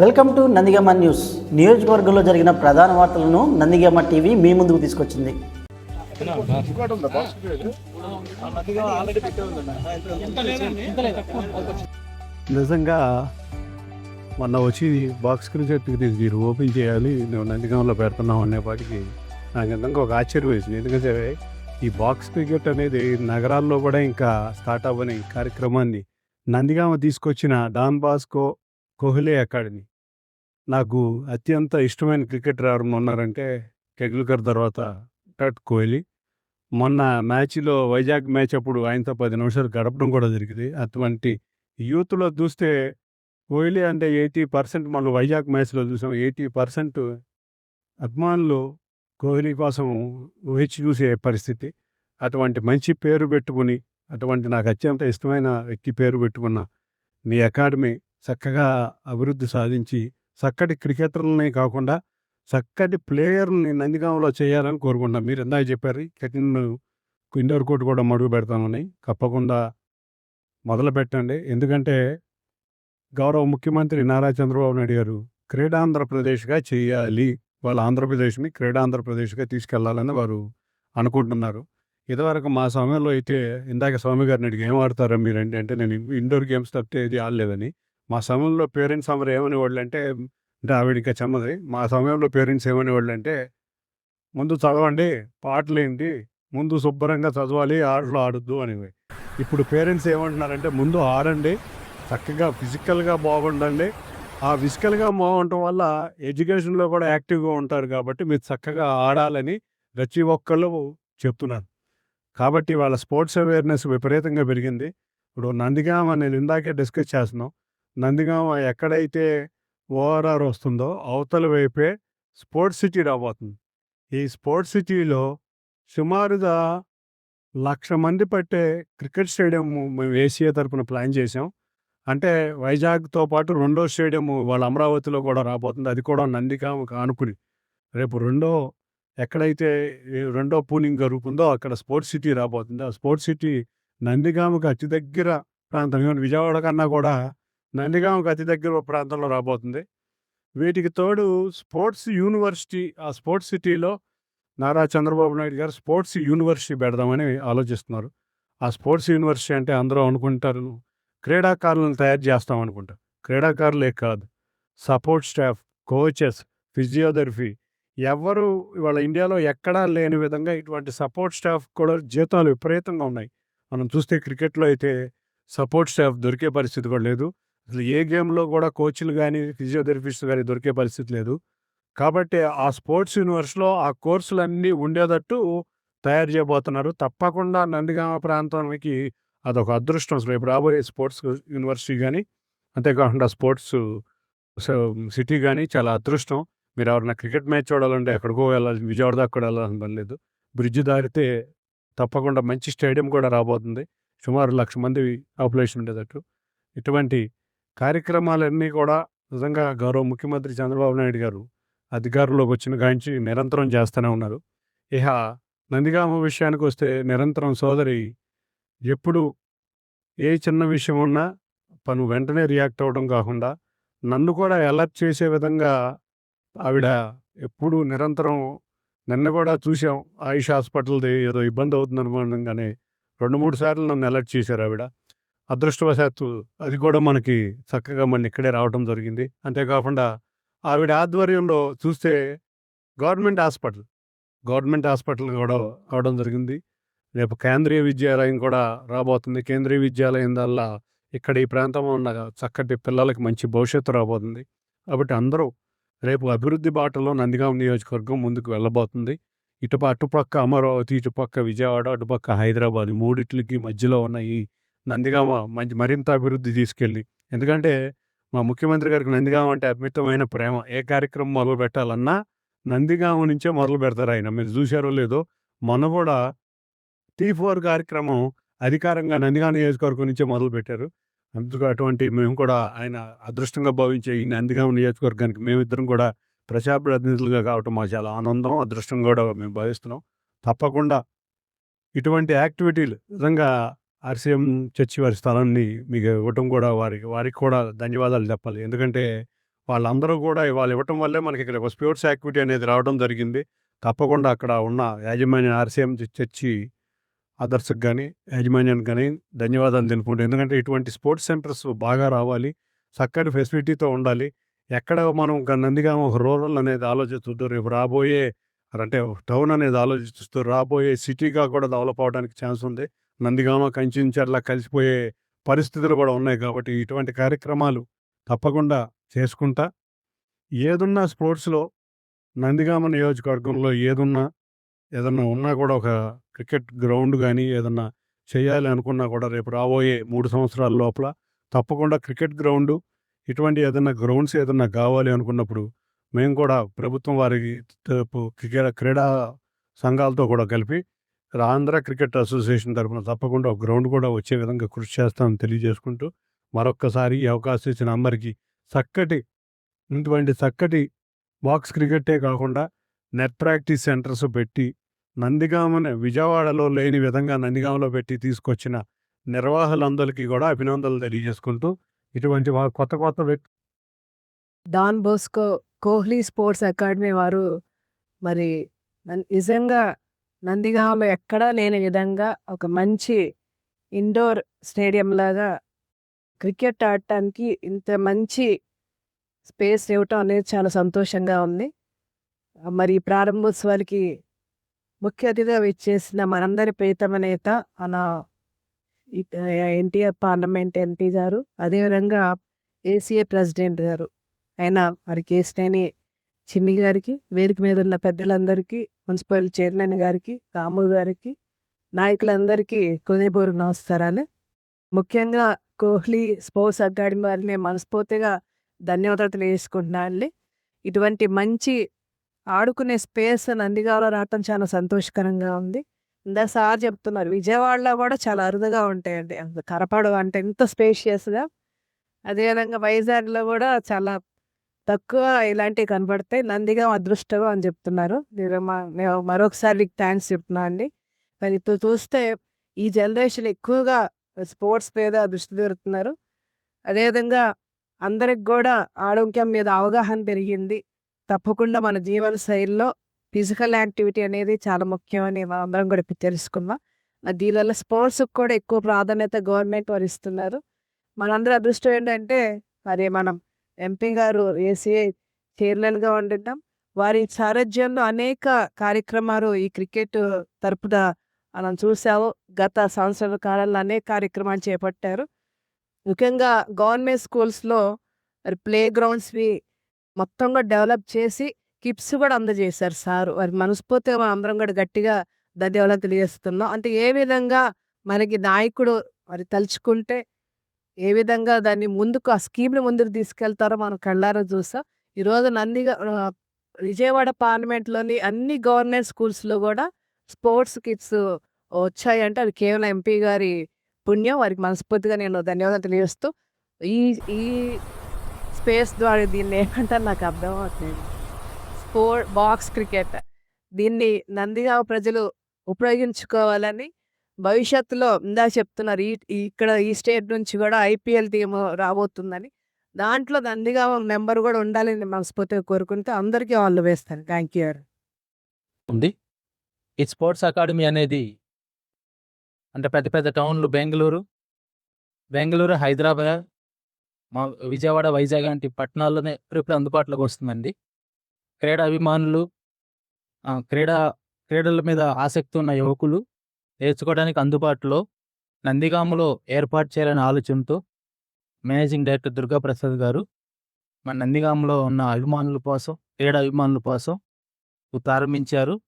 Welcome to Nandigama news నియోజకవర్గంలో జరిగిన ప్రధాన వార్తలను నందిగమ్మ టీవీ మీ ముందుకు తీసుకొచ్చింది. నిజంగా మొన్న వచ్చి బాక్స్ క్రికెట్ మీరు ఓపెన్ చేయాలి నువ్వు నందిగామలో పెడుతున్నావు అనేపాటికి నాకు నిజంగా ఒక ఆశ్చర్యం వేసింది ఎందుకంటే ఈ బాక్స్ క్రికెట్ అనేది నగరాల్లో కూడా ఇంకా స్టార్ట్ అవ్వని కార్యక్రమాన్ని నందిగామ తీసుకొచ్చిన డాన్ బాస్కో కోహ్లీ అకాడమీ నాకు అత్యంత ఇష్టమైన క్రికెటర్ ఎవరు ఉన్నారంటే టెగ్లుకర్ తర్వాత విరాట్ కోహ్లీ. మొన్న మ్యాచ్లో వైజాగ్ మ్యాచ్ అప్పుడు ఆయనతో పది నిమిషాలు గడపడం కూడా జరిగింది. అటువంటి యూత్లో చూస్తే కోహ్లీ అంటే ఎయిటీ పర్సెంట్ మనం వైజాగ్ మ్యాచ్లో చూసాం. ఎయిటీ పర్సెంట్ అభిమానులు కోహ్లీ కోసం వేచి చూసే పరిస్థితి. అటువంటి మంచి పేరు పెట్టుకుని అటువంటి నాకు అత్యంత ఇష్టమైన వ్యక్తి పేరు పెట్టుకున్న నీ అకాడమీ చక్కగా అభివృద్ధి సాధించి చక్కటి క్రికెటర్ని కాకుండా చక్కటి ప్లేయర్ని నందిగామలో చేయాలని కోరుకుంటున్నాం మీరు ఎందాక చెప్పారు కఠిన్ ఇండోర్ కోర్టు కూడా మడుగు పెడతామని తప్పకుండా మొదలు పెట్టండి. ఎందుకంటే గౌరవ ముఖ్యమంత్రి నారా చంద్రబాబు నాయుడు గారు క్రీడాంధ్రప్రదేశ్గా చేయాలి. వాళ్ళ ఆంధ్రప్రదేశ్ని క్రీడాంధ్రప్రదేశ్గా తీసుకెళ్ళాలని వారు అనుకుంటున్నారు. ఇదివరకు మా సమయంలో అయితే ఇందాక స్వామి గారిని అడిగి ఏం ఆడతారా మీరు అంటే నేను ఇండోర్ గేమ్స్ తప్పితే ఇది ఆడలేదని. మా సమయంలో పేరెంట్స్ అందరూ ఏమని వాళ్ళు అంటే అంటే ఆవిడ ఇంకా చెమ్మది. మా సమయంలో పేరెంట్స్ ఏమని వాళ్ళు అంటే ముందు చదవండి పాటలు ఏంటి? ముందు శుభ్రంగా చదవాలి ఆటలు ఆడొద్దు అనేవి. ఇప్పుడు పేరెంట్స్ ఏమంటున్నారంటే ముందు ఆడండి చక్కగా ఫిజికల్గా బాగుండండి. ఆ ఫిజికల్గా బాగుండటం వల్ల ఎడ్యుకేషన్లో కూడా యాక్టివ్గా ఉంటారు కాబట్టి మీరు చక్కగా ఆడాలని ప్రతి ఒక్కళ్ళు చెప్తున్నారు. కాబట్టి వాళ్ళ స్పోర్ట్స్ అవేర్నెస్ విపరీతంగా పెరిగింది. ఇప్పుడు నందిగామ నేను ఇందాకే డిస్కస్ చేస్తున్నాం. నందిగామ ఎక్కడైతే ఓఆర్ఆర్ వస్తుందో అవతల వైపే స్పోర్ట్స్ సిటీ రాబోతుంది. ఈ స్పోర్ట్స్ సిటీలో సుమారుగా లక్ష మంది పట్టే క్రికెట్ స్టేడియం మేము ఏసీఏ తరపున ప్లాన్ చేసాం అంటే వైజాగ్తో పాటు రెండో స్టేడియం వాళ్ళ అమరావతిలో కూడా రాబోతుంది. అది కూడా నందిగామకు ఆనుకుని రేపు రెండో ఎక్కడైతే రెండో పూలింగ్ జరుగుతుందో అక్కడ స్పోర్ట్స్ సిటీ రాబోతుంది. ఆ స్పోర్ట్స్ సిటీ నందిగామకు అతి దగ్గర ప్రాంతం. విజయవాడ కన్నా కూడా నందిగామకు అతి దగ్గర ప్రాంతంలో రాబోతుంది. వీటికి తోడు స్పోర్ట్స్ యూనివర్సిటీ ఆ స్పోర్ట్స్ సిటీలో నారా చంద్రబాబు నాయుడు గారు స్పోర్ట్స్ యూనివర్సిటీ పెడదామని ఆలోచిస్తున్నారు. ఆ స్పోర్ట్స్ యూనివర్సిటీ అంటే అందరూ అనుకుంటారు క్రీడాకారులను తయారు చేస్తాం అనుకుంటారు క్రీడాకారులే కాదు సపోర్ట్ స్టాఫ్ కోచెస్ ఫిజియోథెరపీ ఎవరు ఇవాళ ఇండియాలో ఎక్కడా లేని విధంగా ఇటువంటి సపోర్ట్ స్టాఫ్ కూడా జీతాలు విపరీతంగా ఉన్నాయి. మనం చూస్తే క్రికెట్లో అయితే సపోర్ట్ స్టాఫ్ దొరికే పరిస్థితి కూడా లేదు. అసలు ఏ గేమ్లో కూడా కోచ్లు కానీ ఫిజియోథెరపిస్ట్ కానీ దొరికే పరిస్థితి లేదు. కాబట్టి ఆ స్పోర్ట్స్ యూనివర్స్లో ఆ కోర్సులన్నీ ఉండేటట్టు తయారు చేయబోతున్నారు. తప్పకుండా నందిగామ ప్రాంతానికి అదొక అదృష్టం. అసలు రేపు రాబోయే స్పోర్ట్స్ యూనివర్సిటీ కానీ అంతేకాకుండా స్పోర్ట్స్ సిటీ కానీ చాలా అదృష్టం. మీరు ఎవరైనా క్రికెట్ మ్యాచ్ చూడాలంటే ఎక్కడికో వెళ్ళాలి విజయవాడ దాకా కూడా వెళ్ళాలని పని లేదు. బ్రిడ్జ్ దాటితే తప్పకుండా మంచి స్టేడియం కూడా రాబోతుంది. సుమారు లక్ష మంది పాపులేషన్ ఉండేటట్టు. ఇటువంటి కార్యక్రమాలన్నీ కూడా నిజంగా గౌరవ ముఖ్యమంత్రి చంద్రబాబు నాయుడు గారు అధికారంలోకి వచ్చిన గాంచి నిరంతరం చేస్తూనే ఉన్నారు. ఇహ నందిగామ విషయానికి వస్తే నిరంతరం సోదరి ఎప్పుడు ఏ చిన్న విషయం ఉన్నా తను వెంటనే రియాక్ట్ అవ్వడం కాకుండా నన్ను కూడా అలర్ట్ చేసే విధంగా ఆవిడ ఎప్పుడు నిరంతరం నిన్న కూడా చూసాం ఆయుష్ హాస్పిటల్ది ఏదో ఇబ్బంది అవుతుంది అనుకోగానే రెండు మూడు సార్లు నన్ను అలర్ట్ చేశారు ఆవిడ. అదృష్టవశాత్తు అది కూడా మనకి చక్కగా మన ఇక్కడే రావడం జరిగింది. అంతేకాకుండా ఆవిడ ఆధ్వర్యంలో చూస్తే గవర్నమెంట్ హాస్పిటల్ గవర్నమెంట్ హాస్పిటల్ కూడా అవడం జరిగింది. రేపు కేంద్రీయ విద్యాలయం కూడా రాబోతుంది. కేంద్రీయ విద్యాలయం వల్ల ఇక్కడ ఈ ప్రాంతంలో ఉన్న చక్కటి పిల్లలకి మంచి భవిష్యత్తు రాబోతుంది. కాబట్టి అందరూ రేపు అభివృద్ధి బాటలో నందిగాం నియోజకవర్గం ముందుకు వెళ్ళబోతుంది. ఇటు అటుపక్క అమరావతి ఇటుపక్క విజయవాడ అటుపక్క హైదరాబాద్ మూడిట్లకి మధ్యలో ఉన్న ఈ నందిగామ మంచి మరింత అభివృద్ధి తీసుకెళ్ళి. ఎందుకంటే మా ముఖ్యమంత్రి గారికి నందిగామ అంటే అమితమైన ప్రేమ. ఏ కార్యక్రమం మొదలు పెట్టాలన్నా నందిగామ నుంచే మొదలు పెడతారు ఆయన. మీరు చూశారో లేదో మొన్న కూడా టీ ఫోర్ కార్యక్రమం అధికారంగా నందిగామ నియోజకవర్గం నుంచే మొదలు పెట్టారు. అందుకు అటువంటి మేము కూడా ఆయన అదృష్టంగా భావించే ఈ నందిగామ నియోజకవర్గానికి మేమిద్దరం కూడా ప్రజాప్రతినిధులుగా కావటం మాకు చాలా ఆనందం అదృష్టం కూడా మేము భావిస్తున్నాం. తప్పకుండా ఇటువంటి యాక్టివిటీలు నిజంగా ఆర్సీఎం చర్చి వారి స్థలాన్ని మీకు ఇవ్వటం కూడా వారికి వారికి కూడా ధన్యవాదాలు చెప్పాలి. ఎందుకంటే వాళ్ళందరూ కూడా ఇవాళ ఇవ్వటం వల్లే మనకి ఇక్కడ ఒక స్పోర్ట్స్ యాక్టివిటీ అనేది రావడం జరిగింది. తప్పకుండా అక్కడ ఉన్న యాజమాన్య ఆర్సీఎం చర్చి అదర్స్కి కానీ యాజమాన్యానికి కానీ ధన్యవాదాలు తెలుపుకుంటాం ఎందుకంటే ఇటువంటి స్పోర్ట్స్ సెంటర్స్ బాగా రావాలి. చక్కటి ఫెసిలిటీతో ఉండాలి. ఎక్కడ మనం ఒక నందిగామ ఒక రూరల్ అనేది ఆలోచిస్తుంటారు రేపు రాబోయే అంటే టౌన్ అనేది ఆలోచిస్తూ రాబోయే సిటీగా కూడా డెవలప్ అవడానికి ఛాన్స్ ఉంది. నందిగామ కంచించర్ల కలిసిపోయే పరిస్థితులు కూడా ఉన్నాయి కాబట్టి ఇటువంటి కార్యక్రమాలు తప్పకుండా చేసుకుంటా. ఏదున్నా స్పోర్ట్స్లో నందిగామ నియోజకవర్గంలో ఏదున్నా ఏదన్నా ఉన్నా కూడా ఒక క్రికెట్ గ్రౌండ్ కానీ ఏదన్నా చేయాలి అనుకున్నా కూడా రేపు రాబోయే మూడు సంవత్సరాల లోపల తప్పకుండా క్రికెట్ గ్రౌండు ఇటువంటి ఏదన్నా గ్రౌండ్స్ ఏదన్నా కావాలి అనుకున్నప్పుడు మేము కూడా ప్రభుత్వం వారికి క్రీడా సంఘాలతో కూడా కలిపి ఆంధ్ర క్రికెట్ అసోసియేషన్ తరపున తప్పకుండా ఒక గ్రౌండ్ కూడా వచ్చే విధంగా కృషి చేస్తామని తెలియజేసుకుంటూ మరొక్కసారి ఈ అవకాశం ఇచ్చిన అందరికీ చక్కటి ఇటువంటి చక్కటి బాక్స్ క్రికెటే కాకుండా నెట్ ప్రాక్టీస్ సెంటర్స్ పెట్టి నందిగామని విజయవాడలో లేని విధంగా నందిగామలో పెట్టి తీసుకొచ్చిన నిర్వాహకులందరికీ కూడా అభినందనలు తెలియజేసుకుంటూ ఇటువంటి కొత్త కొత్త వ్యక్తి Don Bosco Kohli sports academy వారు మరి నన్- నిజంగా నందిగామలో ఎక్కడా లేని విధంగా ఒక మంచి ఇండోర్ స్టేడియం లాగా క్రికెట్ ఆడటానికి ఇంత మంచి స్పేస్ ఇవ్వటం అనేది చాలా సంతోషంగా ఉంది. మరి ప్రారంభోత్సవాలకి ముఖ్య అతిథిగా ఇచ్చేసిన మనందరి ప్రీతమ నేత అన ఎన్టీఆర్ పార్లమెంట్ ఎంపీ గారు అదేవిధంగా ఏసీఏ ప్రెసిడెంట్ గారు అయినా మరి కేసినేని చిన్ని గారికి వేదిక మీద ఉన్న పెద్దలందరికీ మున్సిపల్ చైర్మన్ గారికి రాము గారికి నాయకులందరికీ హృదయపూర్వక నమస్కారాలు. ముఖ్యంగా కోహ్లీ స్పోర్ట్స్ అకాడమీ వారిని మనస్ఫూర్తిగా ధన్యవాదాలు తెలియజేసుకుంటున్నాను ఇటువంటి మంచి ఆడుకునే స్పేస్ నందిగాలో రావటం చాలా సంతోషకరంగా ఉంది. ఇందా సార్ చెప్తున్నారు విజయవాడలో కూడా చాలా అరుదుగా ఉంటాయండి. అంత కరపడు అంటే ఎంత స్పేషియస్గా. అదేవిధంగా వైజాగ్లో కూడా చాలా తక్కువ ఇలాంటివి కనబడతాయి. నందిగా అదృష్టం అని చెప్తున్నారు. నేను మా- నేను మరొకసారి మీకు థ్యాంక్స్ చెప్తున్నా అండి. మరి ఇప్పుడు చూస్తే ఈ జనరేషన్ ఎక్కువగా స్పోర్ట్స్ మీద దృష్టి పెడుతున్నారు. అదేవిధంగా అందరికి కూడా ఆరోగ్యం మీద అవగాహన పెరిగింది. తప్పకుండా మన జీవన శైలిలో ఫిజికల్ యాక్టివిటీ అనేది చాలా ముఖ్యమని మనం అందరం కూడా ఇప్పుడు తెలుసుకున్నాం దీనివల్ల స్పోర్ట్స్కి కూడా ఎక్కువ ప్రాధాన్యత గవర్నమెంట్ వారు ఇస్తున్నారు. మనందరి అదృష్టం ఏంటంటే మరి మనం ఎంపీ గారు ఏసీఐ చైర్మన్గా ఉండటం వారి సారథ్యంలో అనేక కార్యక్రమాలు ఈ క్రికెట్ తరపున మనం చూసాము. గత సంవత్సరాల కాలంలో అనేక కార్యక్రమాలు చేపట్టారు. ముఖ్యంగా గవర్నమెంట్ స్కూల్స్లో మరి ప్లే గ్రౌండ్స్వి మొత్తంగా డెవలప్ చేసి కిప్స్ కూడా అందజేశారు సారు. వారి మనస్ఫూర్తిగా మనం అందరం కూడా గట్టిగా ధన్యవాదాలు తెలియజేస్తున్నాం. అంటే ఏ విధంగా మనకి నాయకుడు మరి తలుచుకుంటే ఏ విధంగా దాన్ని ముందుకు ఆ స్కీమ్ని ముందుకు తీసుకెళ్తారో మనం కళ్ళారా చూసాం. ఈరోజు నందిగా విజయవాడ పార్లమెంట్లోని అన్ని గవర్నమెంట్ స్కూల్స్లో కూడా స్పోర్ట్స్ కిట్స్ వచ్చాయంటే అది కేవలం ఎంపీ గారి పుణ్యం. వారికి మనస్ఫూర్తిగా నేను ధన్యవాదాలు తెలియజేస్తూ ఈ ఈ స్పేస్ ద్వారా దీన్ని ఏమంటారు నాకు అర్థం అవుతుంది స్పోర్ట్ బాక్స్ క్రికెట్. దీన్ని నందిగా ప్రజలు ఉపయోగించుకోవాలని భవిష్యత్తులో ఇందా చెప్తున్నారు ఈ ఇక్కడ ఈ స్టేట్ నుంచి కూడా ఐపీఎల్ టీమ్ రాబోతుందని. దాంట్లో దండిగా మెంబర్ కూడా ఉండాలని మనస్ఫూర్తిగా కోరుకుంటే అందరికీ వాళ్ళు వేస్తాను థ్యాంక్ యూ ఉంది. ఈ స్పోర్ట్స్ అకాడమీ అనేది అంటే పెద్ద పెద్ద టౌన్లు బెంగళూరు బెంగళూరు హైదరాబాద్ మా విజయవాడ వైజాగ్ లాంటి పట్టణాల్లోనే ఇప్పుడు అందుబాటులోకి వస్తుందండి. క్రీడా అభిమానులు క్రీడా క్రీడల మీద ఆసక్తి ఉన్న యువకులు నేర్చుకోవడానికి అందుబాటులో నందిగామలో ఏర్పాటు చేయాలనే ఆలోచనతో మేనేజింగ్ డైరెక్టర్ దుర్గా ప్రసాద్ గారు మన నందిగామలో ఉన్న అభిమానుల కోసం క్రీడా అభిమానుల కోసం ప్రారంభించారు.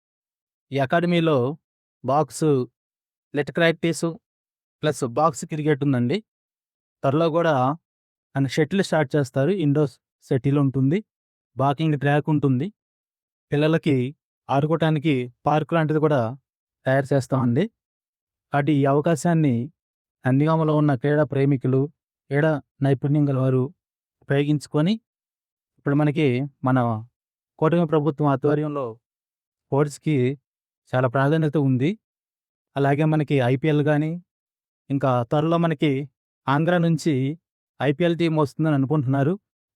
ఈ అకాడమీలో box let practice plus box cricket ఉందండి. త్వరలో కూడా ఆయన షటిల్ స్టార్ట్ చేస్తారు. ఇండోర్ షటిల్ ఉంటుంది. వాకింగ్ ట్రాక్ ఉంటుంది. పిల్లలకి ఆడుకోవటానికి పార్క్ లాంటిది కూడా తయారు చేస్తామండి. అటు ఈ అవకాశాన్ని నందిగామలో ఉన్న క్రీడా ప్రేమికులు క్రీడా నైపుణ్యం గల వారు ఉపయోగించుకొని ఇప్పుడు మనకి మన కూటమి ప్రభుత్వం ఆధ్వర్యంలో స్పోర్ట్స్కి చాలా ప్రాధాన్యత ఉంది. అలాగే మనకి ఐపీఎల్ కానీ ఇంకా త్వరలో మనకి ఆంధ్ర నుంచి ఐపీఎల్ టీం వస్తుందని అనుకుంటున్నారు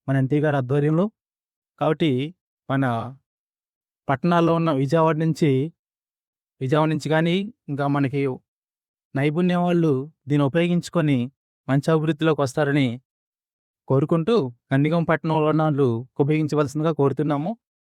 మన ఎన్టీ గారి ఆధ్వర్యంలో. కాబట్టి మన పట్టణాల్లో ఉన్న విజయవాడ నుంచి విజయవాడ నుంచి కానీ ఇంకా మనకి నైపుణ్యం వాళ్ళు దీన్ని ఉపయోగించుకొని మంచి అభివృద్ధిలోకి వస్తారని కోరుకుంటూ గండిగం పట్టణంలో వాళ్ళు ఉపయోగించవలసిందిగా కోరుతున్నాము.